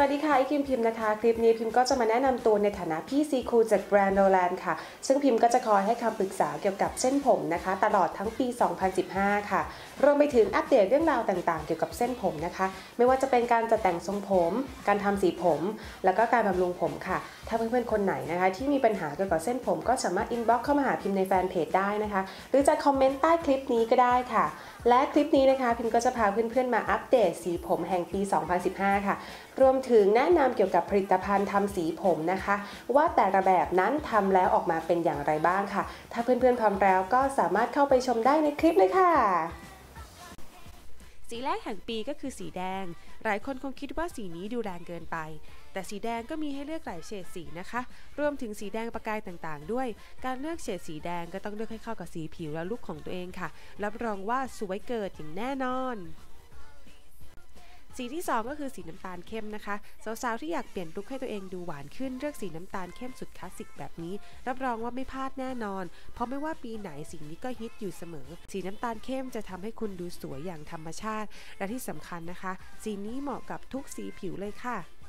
วัสดีค่ะไอคิมพิมพ์นะคะ คลิปนี้พิมพ์ก็จะมาแนะนำตัวในฐานะพี่ซีคูจากแบรนด์โนแลนด์ค่ะ ซึ่งพิมพ์ก็จะคอยให้คำปรึกษาเกี่ยวกับเส้นผมนะคะ ตลอดทั้งปี 2015 ค่ะ รวมไปถึงอัปเดตเรื่องราวต่างๆ เกี่ยวกับเส้นผมนะคะ ไม่ว่าจะเป็นการจัดแต่งทรงผม การทำสีผม แล้วก็การบำรุงผมค่ะ ถ้าเพื่อนๆคนไหนนะคะ ที่มีปัญหาเกี่ยวกับเส้นผมก็สามารถอินบ็อกซ์เข้ามาหาพิมพ์ในแฟนเพจได้นะคะ หรือจะคอมเมนต์ใต้คลิปนี้ก็ได้ค่ะและคลิปนี้นะคะพิมก็จะพาเพื่อนๆมาอัปเดตสีผมแห่งปี 2015 ค่ะ รวมถึงแนะนำเกี่ยวกับผลิตภัณฑ์ทำสีผมนะคะ ว่าแต่ละแบบนั้นทำแล้วออกมาเป็นอย่างไรบ้างค่ะ ถ้าเพื่อนๆพร้อมแล้วก็สามารถเข้าไปชมได้ในคลิปเลยค่ะสีแรกแห่งปีก็คือสีแดง หลายคนคงคิดว่าสีนี้ดูแรงเกินไป แต่สีแดงก็มีให้เลือกหลายเฉดสีนะคะ รวมถึงสีแดงประกายต่างๆ ด้วย การเลือกเฉดสีแดงก็ต้องเลือกให้เข้ากับสีผิวและลุคของตัวเองค่ะ รับรองว่าสวยเกิดอย่างแน่นอน สีที่ 2 ก็คือสีน้ำตาลเข้มนะคะสาวๆที่อยากเปลี่ยนลุคให้ตัวเองดูหวานขึ้นเลือกสีน้ำตาลเข้มสุดคลาสสิกแบบนี้ รับรองว่าไม่พลาดแน่นอน เพราะไม่ว่าปีไหนสีนี้ก็ฮิตอยู่เสมอ สีน้ำตาลเข้มจะทำให้คุณดูสวยอย่างธรรมชาติ และที่สำคัญนะคะ สีนี้เหมาะกับทุกสีผิวเลยค่ะ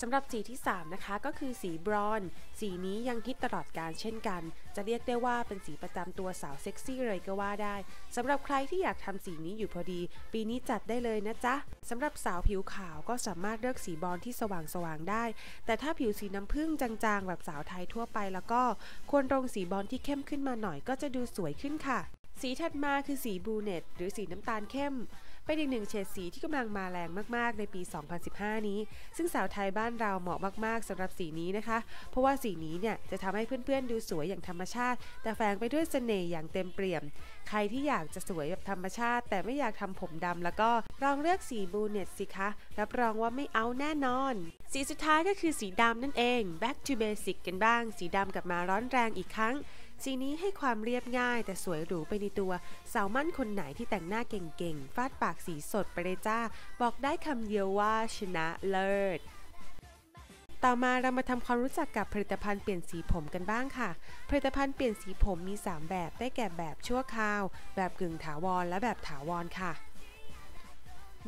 สำหรับสีที่ 3 นะคะก็คือสีบรอน สีนี้ยังฮิตตลอดการเช่นกัน จะเรียกได้ว่าเป็นสีประจำตัวสาวเซ็กซี่เลยก็ว่าได้สำหรับใครที่อยากทำสีนี้อยู่พอดี ปีนี้จัดได้เลยนะจ๊ะสำหรับสาวผิวขาวก็สามารถเลือกสีบรอนที่สว่างๆได้ แต่ถ้าผิวสีน้ำผึ้งจางๆ แบบสาวไทยทั่วไปแล้วก็ ควรลงสีบรอนที่เข้มขึ้นมาหน่อยก็จะดูสวยขึ้นค่ะ สีถัดมาคือสีบลูเนตหรือสีน้ำตาลเข้ม เป็นอีกหนึ่งเฉดสีที่กำลังมาแรงมากๆ ในปี 2015 นี้ ซึ่งสาวไทยบ้านเราเหมาะมากๆสำหรับสีนี้นะคะ เพราะว่าสีนี้เนี่ยจะทำให้เพื่อนๆดูสวยอย่างธรรมชาติ แต่แฝงไปด้วยเสน่ห์อย่างเต็มเปี่ยม ใครที่อยากจะสวยแบบธรรมชาติ แต่ไม่อยากทำผมดำแล้วก็ลองเลือกสีบูเนตสิคะ รับรองว่าไม่เอาแน่นอน สีสุดท้ายก็คือสีดำนั่นเอง back to basic กันบ้าง สีดำกลับมาร้อนแรงอีกครั้ง สีนี้ให้ความเรียบง่ายแต่สวยหรูไปในตัว สาวมั่นคนไหนที่แต่งหน้าเก่งๆ ฟาดปากสีสดไปเลยจ้า บอกได้คำเดียวว่าชนะเลิศต่อมาเรามาทำความรู้จักกับผลิตภัณฑ์เปลี่ยนสีผมกันบ้างค่ะ ผลิตภัณฑ์เปลี่ยนสีผมมี 3 แบบ ได้แก่แบบชั่วคราว แบบกึ่งถาวร และแบบถาวรค่ะ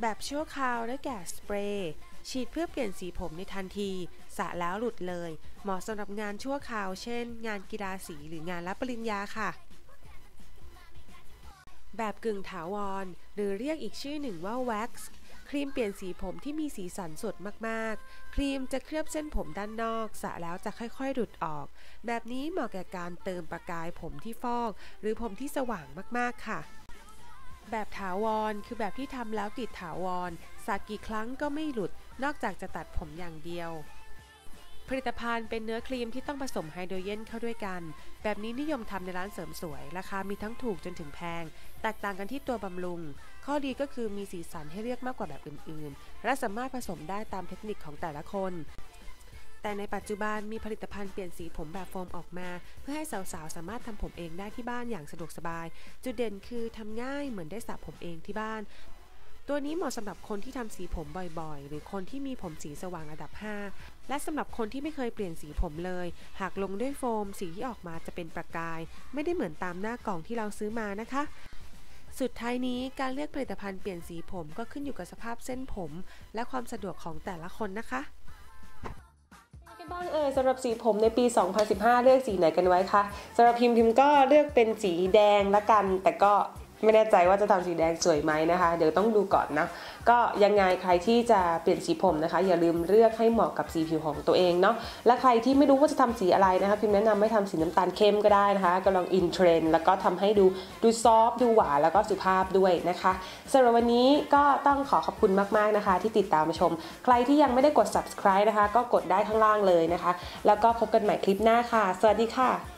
แบบชั่วคราวได้แก่สเปรย์ ฉีดเพื่อเปลี่ยนสีผมในทันทีสระแล้วหลุดเลย เหมาะสำหรับงานชั่วคราว เช่น งานกีฬาสีหรืองานรับปริญญาค่ะ แบบกึ่งถาวร หรือเรียกอีกชื่อหนึ่งว่า wax ครีมเปลี่ยนสีผมที่มีสีสันสดมากๆ ครีมจะเคลือบเส้นผมด้านนอกสระแล้วจะค่อยๆหลุดออก แบบนี้เหมาะแก่การเติมประกายผมที่ฟอก หรือผมที่สว่างมากๆค่ะ แบบถาวร คือแบบที่ทำแล้วติดถาวรสระกี่ครั้งก็ไม่หลุด นอกจากจะตัดผมอย่างเดียว ผลิตภัณฑ์เป็นเนื้อครีมที่ต้องผสมไฮโดรเจนเข้าด้วยกัน แบบนี้นิยมทำในร้านเสริมสวย ราคามีทั้งถูกจนถึงแพง แตกต่างกันที่ตัวบำรุง ข้อดีก็คือมีสีสันให้เลือกมากกว่าแบบอื่นๆ และสามารถผสมได้ตามเทคนิคของแต่ละคนแต่ในปัจจุบันมีผลิตภัณฑ์เปลี่ยนสีผมแบบโฟมออกมา เพื่อให้สาวๆ สามารถทำผมเองได้ที่บ้านอย่างสะดวกสบาย จุดเด่นคือทำง่ายเหมือนได้สระผมเองที่บ้าน ตัวนี้เหมาะสำหรับคนที่ทำสีผมบ่อยๆ หรือคนที่มีผมสีสว่างระดับ 5 และสำหรับคนที่ไม่เคยเปลี่ยนสีผมเลย หากลงด้วยโฟม สีที่ออกมาจะเป็นประกาย ไม่ได้เหมือนตามหน้ากล่องที่เราซื้อมานะคะ สุดท้ายนี้การเลือกผลิตภัณฑ์เปลี่ยนสีผมก็ขึ้นอยู่กับสภาพเส้นผม และความสะดวกของแต่ละคนนะคะบ้างเอ่ยสำหรับสีผมในปี 2015 เลือกสีไหนกันไว้คะสำหรับพิมพ์พิมพ์ก็เลือกเป็นสีแดงละกัน แต่ก็ ไม่แน่ใจว่าจะทำสีแดงสวยไหมนะคะ เดี๋ยวต้องดูก่อนนะ ก็ยังไงใครที่จะเปลี่ยนสีผมนะคะ อย่าลืมเลือกให้เหมาะกับสีผิวของตัวเองเนาะ และใครที่ไม่รู้ว่าจะทำสีอะไรนะคะ พิมแนะนำให้ทำสีน้ำตาลเข้มก็ได้นะคะกำลังอินเทรนด์แล้วก็ทำให้ดูดูซอฟดูหวานแล้วก็สุภาพด้วยนะคะสำหรับวันนี้ก็ต้องขอขอบคุณมากๆนะคะ ที่ติดตามมาชม ใครที่ยังไม่ได้กด subscribe นะคะ ก็กดได้ข้างล่างเลยนะคะ แล้วก็พบกันใหม่คลิปหน้าค่ะ สวัสดีค่ะ